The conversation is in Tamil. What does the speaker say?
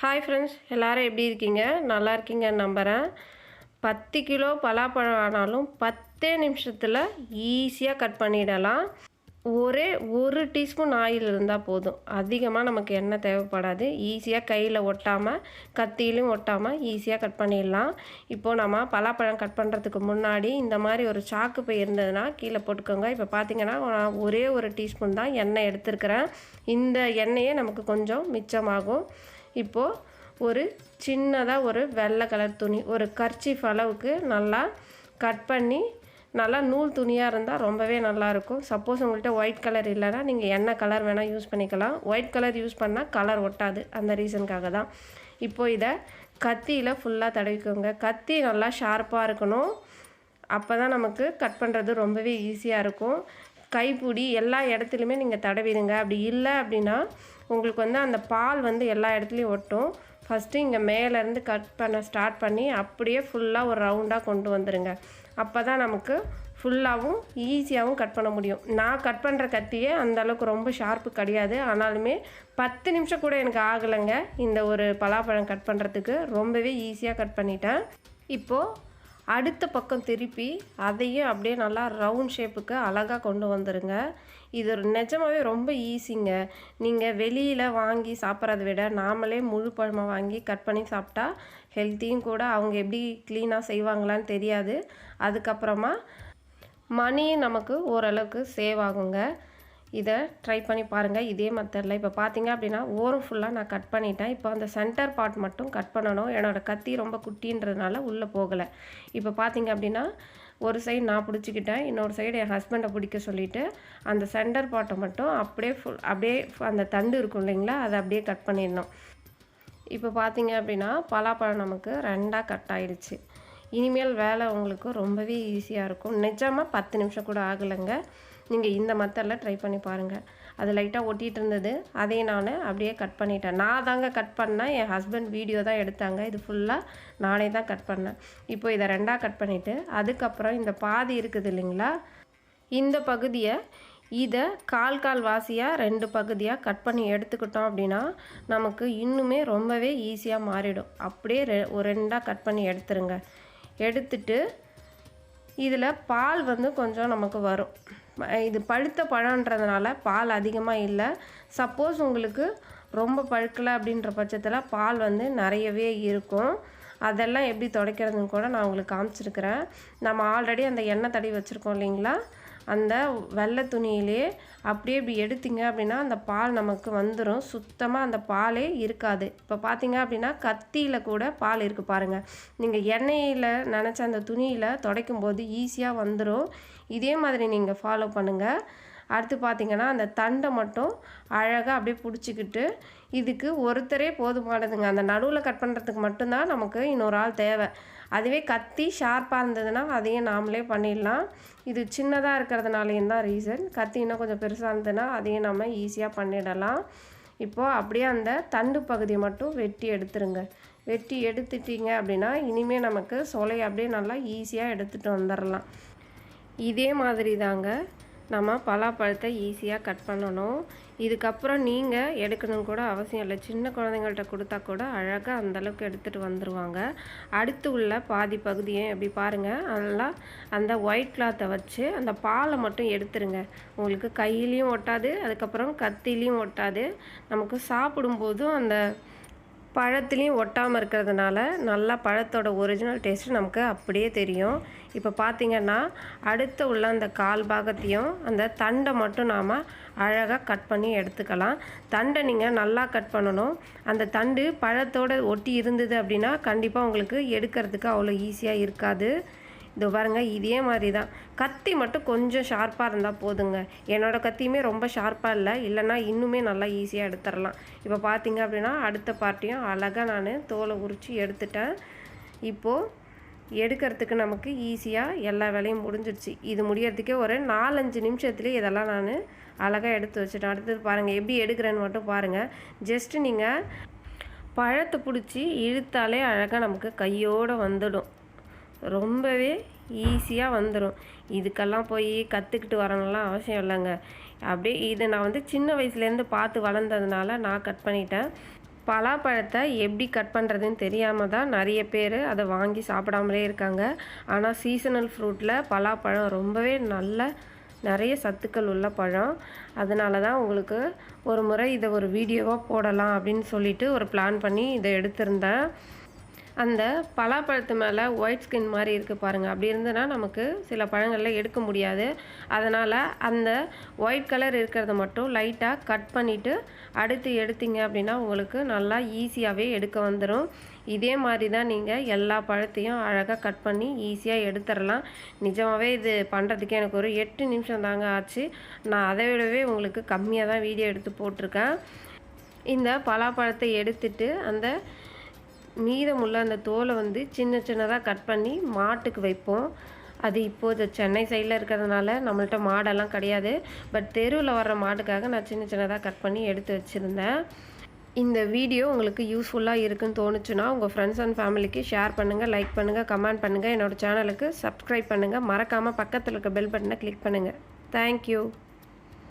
ஹாய் ஃப்ரெண்ட்ஸ் எல்லோரும் எப்படி இருக்கீங்க? நல்லா இருக்கீங்கன்னு நம்புகிறேன் பத்து கிலோ பலாப்பழம் ஆனாலும் பத்தே நிமிஷத்தில் ஈஸியாக கட் பண்ணிடலாம். ஒரே ஒரு டீஸ்பூன் ஆயில் இருந்தால் போதும். அதிகமாக நமக்கு எண்ணெய் தேவைப்படாது. ஈஸியாக கையில் ஒட்டாமல் கத்தியிலும் ஒட்டாமல் ஈஸியாக கட் பண்ணிடலாம். இப்போது நம்ம பலாப்பழம் கட் பண்ணுறதுக்கு முன்னாடி இந்த மாதிரி ஒரு சாக்கு போய் இருந்ததுன்னா கீழே போட்டுக்கோங்க. இப்போ பார்த்தீங்கன்னா நான் ஒரே ஒரு டீஸ்பூன் தான் எண்ணெய் எடுத்துருக்கிறேன். இந்த எண்ணெயே நமக்கு கொஞ்சம் மிச்சமாகும். இப்போது ஒரு சின்னதாக ஒரு வெள்ளை கலர் துணி ஒரு கர்ச்சீஃப் அளவுக்கு நல்லா கட் பண்ணி நல்லா நூல் துணியாக இருந்தால் ரொம்பவே நல்லாயிருக்கும் சப்போஸ் உங்கள்கிட்ட ஒயிட் கலர் இல்லைன்னா நீங்கள் என்ன கலர் வேணால் யூஸ் பண்ணிக்கலாம். ஒயிட் கலர் யூஸ் பண்ணால் கலர் ஒட்டாது. அந்த ரீசனுக்காக தான். இப்போது இதை கத்தியில் ஃபுல்லாக தடவிக்கோங்க. கத்தி நல்லா ஷார்ப்பாக இருக்கணும். அப்போ தான் நமக்கு கட் பண்ணுறது ரொம்பவே ஈஸியாக இருக்கும். கைப்பிடி எல்லா இடத்துலையுமே நீங்கள் தடவிடுங்க. அப்படி இல்லை அப்படின்னா உங்களுக்கு வந்து அந்த பால் வந்து எல்லா இடத்துலையும் ஒட்டும். ஃபஸ்ட்டு இங்கே மேலேருந்து கட் பண்ண ஸ்டார்ட் பண்ணி அப்படியே ஃபுல்லாக ஒரு ரவுண்டாக கொண்டு வந்துடுங்க அப்போ தான் நமக்கு ஃபுல்லாகவும் ஈஸியாகவும் கட் பண்ண முடியும். நான் கட் பண்ணுற கத்தியே அந்தளவுக்கு ரொம்ப ஷார்ப்பு கிடையாது. ஆனாலுமே பத்து நிமிஷம் கூட எனக்கு ஆகலைங்க. இந்த ஒரு பலாப்பழம் கட் பண்ணுறதுக்கு ரொம்பவே ஈஸியாக கட் பண்ணிட்டேன். இப்போது அடுத்த பக்கம் திருப்பி அதையும் அப்படியே நல்லா ரவுண்ட் ஷேப்புக்கு அழகாக கொண்டு வந்துடுங்க இது ஒரு ரொம்ப ஈஸிங்க நீங்கள் வெளியில் வாங்கி சாப்பிட்றத விட நாமளே முழு பழமாக வாங்கி கட் பண்ணி சாப்பிட்டா ஹெல்த்தியும் கூட அவங்க எப்படி க்ளீனாக செய்வாங்களான்னு தெரியாது. அதுக்கப்புறமா மணியும் நமக்கு ஓரளவுக்கு சேவ் ஆகுங்க. இதை ட்ரை பண்ணி பாருங்கள் இதே மெத்தடில் இப்போ பார்த்தீங்க அப்படின்னா ஓரம் ஃபுல்லாக நான் கட் பண்ணிட்டேன். இப்போ அந்த சென்டர் பார்ட் மட்டும் கட் பண்ணணும். என்னோடய கத்தி ரொம்ப குட்டின்றதுனால உள்ளே போகலை. இப்போ பார்த்தீங்க அப்படின்னா ஒரு சைடு நான் பிடிச்சிக்கிட்டேன். இன்னொரு சைடு என் ஹஸ்பண்டை பிடிக்க சொல்லிவிட்டு அந்த சென்டர் பார்ட்டை மட்டும் அப்படியே ஃபுல் அப்படியே அந்த தண்டு இருக்கும் இல்லைங்களா? அதை அப்படியே கட் பண்ணிடணும். இப்போ பார்த்தீங்க அப்படின்னா பலாப்பழம் நமக்கு ரெண்டாக கட் ஆயிடுச்சு. இனிமேல் வேலை உங்களுக்கு ரொம்பவே ஈஸியாக இருக்கும். நிஜமாக பத்து நிமிஷம் கூட ஆகலைங்க. நீங்கள் இந்த மெத்தடில் ட்ரை பண்ணி பாருங்கள் அது லைட்டாக ஒட்டிகிட்டு இருந்தது. அதையும் நான் அப்படியே கட் பண்ணிட்டேன். நான் தாங்க கட் பண்ணேன் என் ஹஸ்பண்ட் வீடியோ தான் எடுத்தாங்க. இது ஃபுல்லாக நானே தான் கட் பண்ணேன். இப்போ இதை ரெண்டாக கட் பண்ணிவிட்டு அதுக்கப்புறம் இந்த பாதி இருக்குது இல்லைங்களா? இந்த பகுதியை இதை கால் கால் வாசியாக ரெண்டு பகுதியாக கட் பண்ணி எடுத்துக்கிட்டோம் அப்படின்னா நமக்கு இன்னுமே ரொம்பவே ஈஸியாக மாறிடும். அப்படியே ரெ ஒரு ரெண்டாக கட் பண்ணி எடுத்துருங்க. எடுத்துட்டு இதில் பால் வந்து கொஞ்சம் நமக்கு வரும். இது பழுத்த பழன்றதுனால பால் அதிகமாக இல்லை. சப்போஸ் உங்களுக்கு ரொம்ப பழுக்கலை அப்படின்ற பட்சத்தில் பால் வந்து நிறையவே இருக்கும். அதெல்லாம் எப்படி துடைக்கிறதுன்னு கூட நான் உங்களுக்கு காமிச்சிருக்கிறேன். நம்ம ஆல்ரெடி அந்த எண்ணெய் தடவி வச்சுருக்கோம் இல்லைங்களா? அந்த வெள்ளை துணியிலே அப்படியே இப்படி எடுத்தீங்க அப்படின்னா அந்த பால் நமக்கு வந்துடும் சுத்தமாக அந்த பாலே இருக்காது. இப்போ பார்த்தீங்க அப்படின்னா கத்தியில் கூட பால் இருக்குது பாருங்கள் நீங்கள் எண்ணெயில் நினச்ச அந்த துணியில் துடைக்கும் போது ஈஸியாக வந்துடும் இதே மாதிரி நீங்கள் ஃபாலோ பண்ணுங்கள் அடுத்து பார்த்திங்கன்னா அந்த தண்டை மட்டும் அழகாக அப்படியே பிடிச்சிக்கிட்டு இதுக்கு ஒருத்தரே போதுமானதுங்க. அந்த நடுவில் கட் பண்ணுறதுக்கு மட்டும்தான் நமக்கு இன்னொரு ஆள் தேவை. அதுவே கத்தி ஷார்ப்பாக இருந்ததுன்னா அதையும் நாமளே பண்ணிடலாம். இது சின்னதாக இருக்கிறதுனாலையும் தான் ரீசன் கத்தி இன்னும் கொஞ்சம் பெருசாக இருந்ததுன்னா அதையும் நம்ம ஈஸியாக பண்ணிடலாம். இப்போது அப்படியே அந்த தண்டு பகுதியை மட்டும் வெட்டி எடுத்துருங்க. வெட்டி எடுத்துட்டிங்க அப்படின்னா இனிமேல் நமக்கு சொலையை அப்படியே நல்லா ஈஸியாக எடுத்துகிட்டு வந்துடலாம் இதே மாதிரி தாங்க நம்ம பலாப்பழத்தை ஈஸியாக கட் பண்ணணும். இதுக்கப்புறம் நீங்கள் எடுக்கணும் கூட அவசியம் இல்லை. சின்ன குழந்தைங்கள்ட்ட கொடுத்தா கூட அழகாக அந்தளவுக்கு எடுத்துகிட்டு வந்துடுவாங்க அடுத்து உள்ள பாதி பகுதியை எப்படி பாருங்கள் அதெல்லாம் அந்த ஒயிட் கிளாத்தை வச்சு அந்த பாலை மட்டும் எடுத்துருங்க. உங்களுக்கு கையிலையும் ஒட்டாது அதுக்கப்புறம் கத்திலையும் ஒட்டாது. நமக்கு சாப்பிடும்போதும் அந்த பழத்துலேயும் ஒட்டாமல் இருக்கிறதுனால நல்லா பழத்தோட ஒரிஜினல் டேஸ்ட்டு நமக்கு அப்படியே தெரியும். இப்போ பார்த்திங்கன்னா அடுத்து உள்ள அந்த கால் பாகத்தையும் அந்த தண்டை மட்டும் நாம் அழகாக கட் பண்ணி எடுத்துக்கலாம். தண்டை நீங்கள் நல்லா கட் பண்ணணும். அந்த தண்டு பழத்தோடு ஒட்டி இருந்தது அப்படின்னா கண்டிப்பாக உங்களுக்கு எடுக்கிறதுக்கு அவ்வளோ ஈஸியாக இருக்காது. இதோ பாருங்கள் இதே மாதிரி தான் கத்தி மட்டும் கொஞ்சம் ஷார்ப்பாக இருந்தால் போதுங்க. என்னோடய கத்தியுமே ரொம்ப ஷார்ப்பாக இல்லை. இல்லைன்னா இன்னுமே நல்லா ஈஸியாக எடுத்துடலாம். இப்போ பார்த்தீங்க அப்படின்னா அடுத்த பார்ட்டியும் அழகாக நான் தோலை உரித்து எடுத்துட்டேன். இப்போது எடுக்கிறதுக்கு நமக்கு ஈஸியாக எல்லா வேலையும் முடிஞ்சிடுச்சு. இது முடியறதுக்கே ஒரு நாலஞ்சு நிமிஷத்துலேயே இதெல்லாம் நான் அழகாக எடுத்து வச்சுட்டேன். அடுத்தது பாருங்கள் எப்படி எடுக்கிறேன்னு மட்டும் பாருங்கள் ஜஸ்ட்டு நீங்கள் பழத்தை பிடிச்சி இழுத்தாலே அழகாக நமக்கு கையோடு வந்துடும். ரொம்பவே ஈஸியாக வந்துடும் இதுக்கெல்லாம் போய் கற்றுக்கிட்டு வரணும்லாம் அவசியம் இல்லைங்க. அப்படியே இதை நான் வந்து சின்ன வயசுலேருந்து பார்த்து வளர்ந்ததுனால நான் கட் பண்ணிட்டேன். பலாப்பழத்தை எப்படி கட் பண்ணுறதுன்னு தெரியாமல் தான் நிறைய பேர் அதை வாங்கி சாப்பிடாமலே இருக்காங்க. ஆனால் சீசனல் ஃப்ரூட்டில் பலாப்பழம் ரொம்பவே நல்ல நிறைய சத்துக்கள் உள்ள பழம். அதனால தான் உங்களுக்கு ஒரு முறை இதை ஒரு வீடியோவாக போடலாம் அப்படின்னு சொல்லிட்டு ஒரு பிளான் பண்ணி இதை எடுத்திருந்தேன். அந்த பலாப்பழத்து மேலே ஒயிட் ஸ்கின் மாதிரி இருக்குது பாருங்கள் அப்படி இருந்ததுன்னா நமக்கு சில பழங்களில் எடுக்க முடியாது. அதனால் அந்த ஒயிட் கலர் இருக்கிறத மட்டும் லைட்டாக கட் பண்ணிவிட்டு அடுத்து எடுத்தீங்க அப்படின்னா உங்களுக்கு நல்லா ஈஸியாகவே எடுக்க வந்துடும் இதே மாதிரி தான் நீங்கள் எல்லா பழத்தையும் அழகாக கட் பண்ணி ஈஸியாக எடுத்துடலாம். நிஜமாகவே இது பண்ணுறதுக்கு எனக்கு ஒரு எட்டு நிமிஷம் தாங்க ஆச்சு. நான் அதை விடவே உங்களுக்கு கம்மியாக தான் வீடியோ எடுத்து போட்டிருக்கேன். இந்த பலாப்பழத்தை எடுத்துட்டு அந்த மீதமுள்ள அந்த தோலை வந்து சின்ன சின்னதாக கட் பண்ணி மாட்டுக்கு வைப்போம். அது இப்போது சென்னை சைடில் இருக்கிறதுனால நம்மள்ட்ட மாடெல்லாம் கிடையாது. பட் தெருவில் வர்ற மாட்டுக்காக நான் சின்ன சின்னதாக கட் பண்ணி எடுத்து வச்சுருந்தேன். இந்த வீடியோ உங்களுக்கு யூஸ்ஃபுல்லாக இருக்குன்னு தோணுச்சுன்னா உங்கள் ஃப்ரெண்ட்ஸ் அண்ட் ஃபேமிலிக்கு ஷேர் பண்ணுங்கள் லைக் பண்ணுங்கள் கமெண்ட் பண்ணுங்கள் என்னோடய சேனலுக்கு சப்ஸ்கிரைப் பண்ணுங்கள் மறக்காமல் பக்கத்தில் இருக்க பெல் பட்டனை கிளிக் பண்ணுங்கள் தேங்க்யூ